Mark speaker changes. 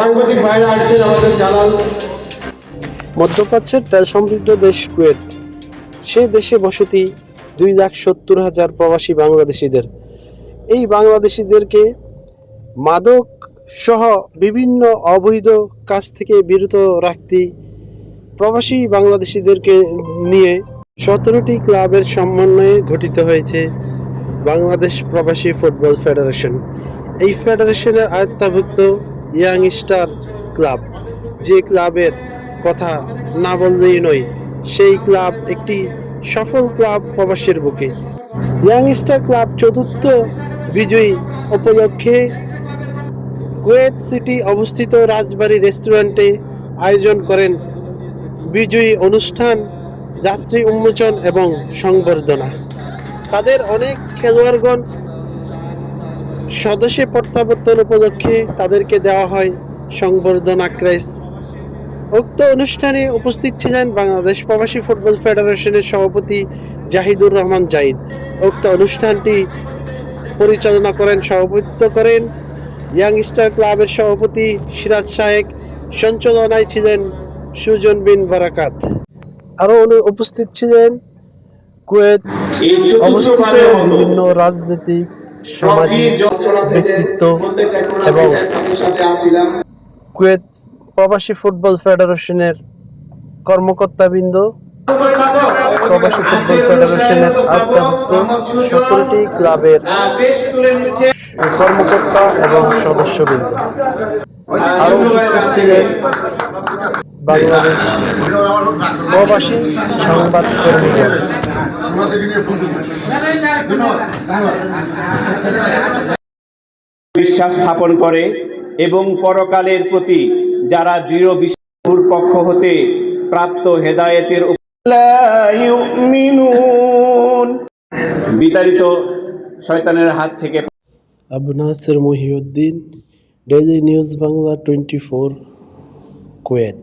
Speaker 1: সাংবাদিক ভাইরা আসছেন আমাদের জানান
Speaker 2: মধ্যপ্রাচ্যের তেল সমৃদ্ধ দেশ কুয়েত। সেই দেশে বসতি দুই লাখ সত্তর হাজার প্রবাসী বাংলাদেশিদের। এই বাংলাদেশিদেরকে মাদক সহ বিভিন্ন অবৈধ কাজ থেকে বিরত রাখতে প্রবাসী বাংলাদেশিদেরকে নিয়ে সতেরোটি ক্লাবের সমন্বয়ে গঠিত হয়েছে বাংলাদেশ প্রবাসী ফুটবল ফেডারেশন। এই ফেডারেশনের আয়ত্তাভুক্ত ইয়াং স্টার ক্লাব যে ক্লাবের কথা না বললেই নয়, সেই ক্লাব একটি সফল ক্লাব প্রবাসের বুকে। ইয়াং স্টার ক্লাব চতুর্থ বিজয়ী উপলক্ষে কুয়েত সিটি অবস্থিত রাজবাড়ি রেস্টুরেন্টে আয়োজন করেন বিজয়ী অনুষ্ঠান, যাত্রী উন্মোচন এবং সংবর্ধনা। তাদের অনেক খেলোয়াড়গণ স্বদেশে প্রত্যাবর্তন উপলক্ষে তাদেরকে দেওয়া হয় সংবর্ধনা ক্রেস। উক্ত অনুষ্ঠানে উপস্থিত ছিলেন বাংলাদেশ প্রবাসী ফুটবল ফেডারেশনের সভাপতি জাহিদুর রহমান জাহিদ উক্ত অনুষ্ঠানটি পরিচালনা করেন সভাপতিত্ব করেন ইয়াং স্টার ক্লাবের সভাপতি সিরাজ শাহেক সঞ্চালনায় ছিলেন সুজন বিন বারাকাত। আরও উপস্থিত ছিলেন কুয়েত অবস্থিত বিভিন্ন রাজনৈতিক সামাজিক ব্যক্তিত্ব এবং কুয়েত প্রবাসী ফুটবল ফেডারেশনের কর্মকর্তাবৃন্দ প্রবাসী ফুটবল ফেডারেশনের আওতাভুক্ত সতেরোটি ক্লাবের কর্মকর্তা এবং সদস্যবৃন্দ। আরও উপস্থিত ছিলেন বাংলাদেশ প্রবাসী
Speaker 3: বিশ্বাস স্থাপন করে এবং পরকালের প্রতি যারা দৃঢ় বিশ্বাসের পক্ষ হতে প্রাপ্ত হেদায়েতের বিতাড়িত শয়তানের হাত থেকে
Speaker 2: Abu Naser Mohiuddin daily news Bangla twenty four Kuwait